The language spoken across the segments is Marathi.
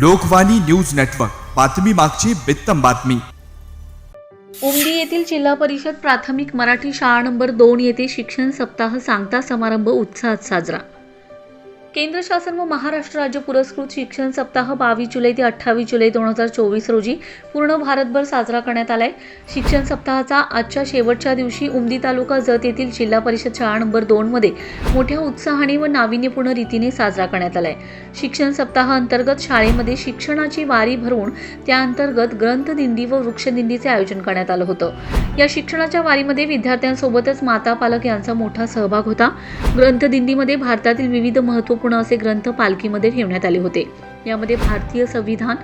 Lokvani news network. बातमी मागची बित्तम बातमी. उमदी येथील जिल्हा परिषद प्राथमिक मराठी शाळा नंबर दोन येथे शिक्षण सप्ताह सांगता समारंभ उत्साहात साजरा. केंद्र शासन व महाराष्ट्र राज्य पुरस्कृत शिक्षण सप्ताह बावीस जुलै ते अठ्ठावीस जुलै दोन हजार चोवीस रोजी पूर्ण भारतभर साजरा करण्यात आलाय. शिक्षण सप्ताहाचा आजच्या शेवटच्या दिवशी उमदी तालुका जत येथील जिल्हा परिषद शाळा नंबर दोनमध्ये मोठ्या उत्साहाने व नाविन्यपूर्ण रीतीने साजरा करण्यात आलाय. शिक्षण सप्ताह अंतर्गत शाळेमध्ये शिक्षणाची वारी भरवून त्याअंतर्गत ग्रंथदिंडी व वृक्षदिंडीचे आयोजन करण्यात आलं होतं. या शिक्षणाच्या वारीमध्ये विद्यार्थ्यांसोबतच माता पालक यांचा मोठा सहभाग होता. ग्रंथदिंडीमध्ये भारतातील विविध महत्त्वपूर्ण असे ग्रंथ पालखीमध्ये ठेवण्यात आले होते. यामध्ये भारतीय संविधान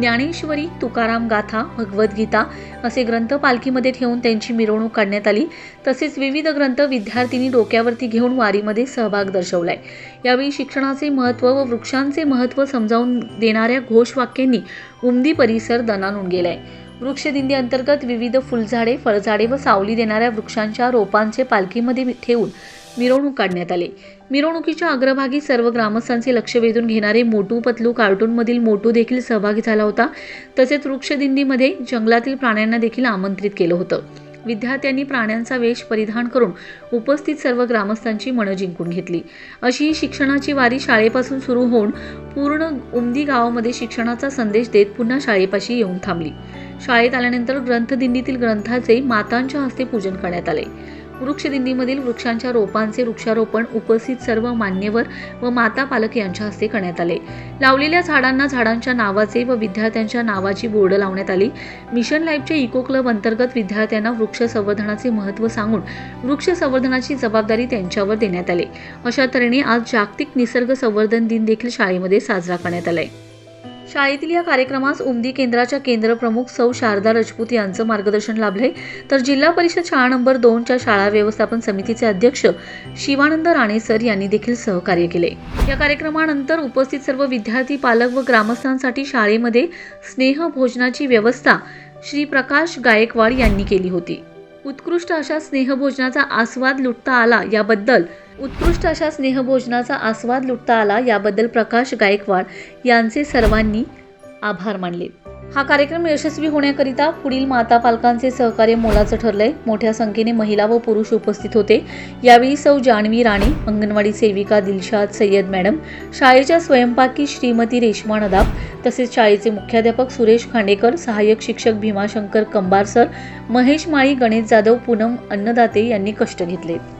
ज्ञानेश्वरी तुकाराम गाथा भगवद्गीता असे ग्रंथ पालखीमध्ये ठेवून त्यांची मिरवणूक काढण्यात आली. तसेच विविध ग्रंथ विद्यार्थिनी डोक्यावरती घेऊन वारीमध्ये सहभाग दर्शवलाय. यावेळी शिक्षणाचे महत्त्व व वृक्षांचे महत्त्व समजावून देणाऱ्या घोषवाक्यांनी उमदी परिसर दणानून गेलाय वृक्षदिंडी अंतर्गत विविध फुलझाडे फळझाडे व सावली देणाऱ्या वृक्षांच्या रोपांचे पालखीमध्ये ठेवून मिरवणूक काढण्यात आले. मिरवणुकीच्या अग्रभागी सर्व ग्रामस्थांचे लक्ष वेधून घेणारे मोटू पतलू कार्टूनमधील मोटू देखील सहभागी झाला होता. तसेच वृक्षदिंडीमध्ये जंगलातील प्राण्यांना देखील आमंत्रित केलं होतं. विद्यार्थ्यांनी प्राण्यांचा वेश परिधान करून उपस्थित सर्व ग्रामस्थांची मनं जिंकून घेतली. अशी ही शिक्षणाची वारी शाळेपासून सुरू होऊन पूर्ण उमदी गावामध्ये शिक्षणाचा संदेश देत पुन्हा शाळेपाशी येऊन थांबली. शाळेत आल्यानंतर ग्रंथदिंडीतील ग्रंथाचे मातांच्या हस्ते पूजन करण्यात आले. वृक्षदिंडीमधील वृक्षांच्या रोपांचे वृक्षारोपण उपस्थित सर्व मान्यवर व माता पालक यांच्या हस्ते करण्यात आले. लावलेल्या झाडांना झाडांच्या नावाचे व विद्यार्थ्यांच्या नावाची बोर्ड लावण्यात आली. मिशन लाईफच्या इको क्लब अंतर्गत विद्यार्थ्यांना वृक्ष संवर्धनाचे महत्त्व सांगून वृक्ष संवर्धनाची जबाबदारी त्यांच्यावर देण्यात आली. अशा तऱ्हेने आज जागतिक निसर्ग संवर्धन दिन देखील शाळेमध्ये साजरा करण्यात आलाय. शाळेतील या कार्यक्रमास उमदी केंद्राच्या केंद्रप्रमुख सौ शारदा राजपूत यांचं मार्गदर्शन लाभले तर जिल्हा परिषद शाळा नंबर दोनच्या शाळा व्यवस्थापन समितीचे अध्यक्ष शिवानंद राणे सर यांनी देखील सहकार्य केले. या कार्यक्रमानंतर उपस्थित सर्व विद्यार्थी पालक व ग्रामस्थांसाठी शाळेमध्ये स्नेह भोजनाची व्यवस्था श्री प्रकाश गायकवाड यांनी केली होती. उत्कृष्ट अशा स्नेहभोजनाचा आस्वाद लुटता आला याबद्दल उत्कृष्ट अशा स्नेहभोजनाचा आस्वाद लुटता आला याबद्दल प्रकाश गायकवाड यांचे सर्वांनी आभार मानले. हा कार्यक्रम यशस्वी होण्याकरिता पुढील माता पालकांचे सहकार्य मोलाचं ठरलंय. मोठ्या संख्येने महिला व पुरुष उपस्थित होते. यावेळी सौ जान्हवी राणे अंगणवाडी सेविका दिलशाद सय्यद मॅडम शाळेच्या स्वयंपाकी श्रीमती रेश्मा नदाब तसेच शाळेचे मुख्याध्यापक सुरेश खांडेकर सहाय्यक शिक्षक भीमाशंकर कंबार सर महेश माळी गणेश जाधव पूनम अन्नदाते यांनी कष्ट घेतले.